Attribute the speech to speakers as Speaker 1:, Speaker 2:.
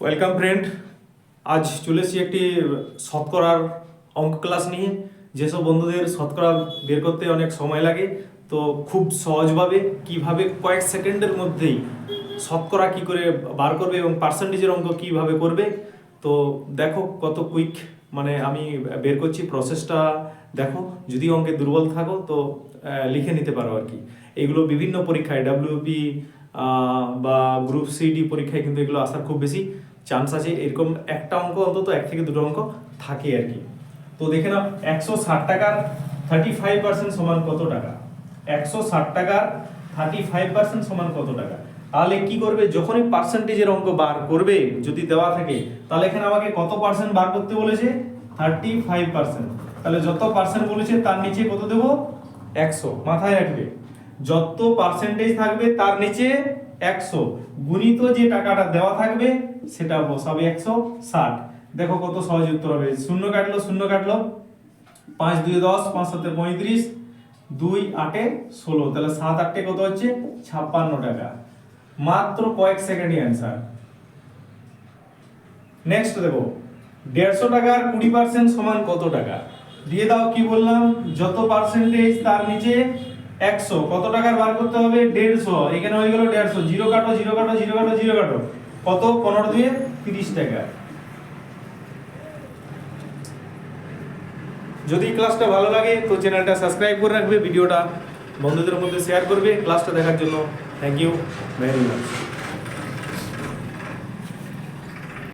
Speaker 1: Welcome friend আজ চলে এসেছি একটি শতকরার অঙ্ক ক্লাস নিয়ে। যেসব বন্ধুদের শতকরা বের করতে অনেক সময় লাগে, তো খুব সহজভাবে কীভাবে কয়েক সেকেন্ডের মধ্যেই শতকরা কি করে বার করবে এবং পার্সেন্টেজের অঙ্ক কীভাবে করবে, তো দেখো কত কুইক মানে আমি বের করছি প্রসেসটা দেখো, যদি অঙ্কে দুর্বল থাকো তো লিখে নিতে পারো আর কি। এগুলো বিভিন্ন পরীক্ষায় ডাব্লিউপি বা গ্রুপ সিডি পরীক্ষায় কিন্তু এগুলো আসার খুব বেশি চান্স আছে। এরকম একটা অঙ্ক অন্তত, এক থেকে দুটো অঙ্ক থাকে আর কি। তো দেখে নাও, একশো ষাট টাকার থার্টি ফাইভ পার্সেন্ট সমান কত টাকা? একশো ষাট টাকার থার্টি ফাইভ পার্সেন্ট সমান কত টাকা? তাহলে কি করবে? যখনই পার্সেন্টেজের অঙ্ক বার করবে, যদি দেওয়া থাকে, তাহলে এখানে আমাকে কত পার্সেন্ট বার করতে বলেছে? থার্টি ফাইভ পার্সেন্ট তাহলে যত পার্সেন্ট বলেছে, তার নিচে কত দেবো? একশো। মাথায় রাখবে। যত পার্সেন্টেজ থাকবে, তার নিচে একশো। গুণিত যে টাকাটা দেওয়া থাকবে, সেটা বসাবে একশো ষাট। দেখো কত সহজ উত্তর হবে। শূন্য কাটলো শূন্য কাটলো। পাঁচ দুই দশ, পাঁচ সাথে পঁয়ত্রিশ। দুই আটে ষোলো। তাহলে সাত আটে কত হচ্ছে? ছাপ্পান্ন টাকা। মাত্র কয়েক সেকেন্ডই অ্যান্সার নেক্সট দেখো দেড়শো টাকার কুড়ি পার্সেন্ট সমান কত টাকা? দিয়ে দাও কি বললাম? যত পার্সেন্টেজ তার নিচে একশো। কত টাকার বার করতে হবে? দেড়শো। এখানে হয়ে গেল দেড়শো। জিরো কাটো জিরো কাটো জিরো কাটো জিরো কাটো। কত? পনেরো দিয়ে তিরিশ টাকা। যদি ক্লাসটা ভালো লাগে, তো চ্যানেলটা সাবস্ক্রাইব করে রাখবে ভিডিওটা বন্ধুদের মধ্যে শেয়ার করবে ক্লাসটা দেখার জন্য। Thank you very much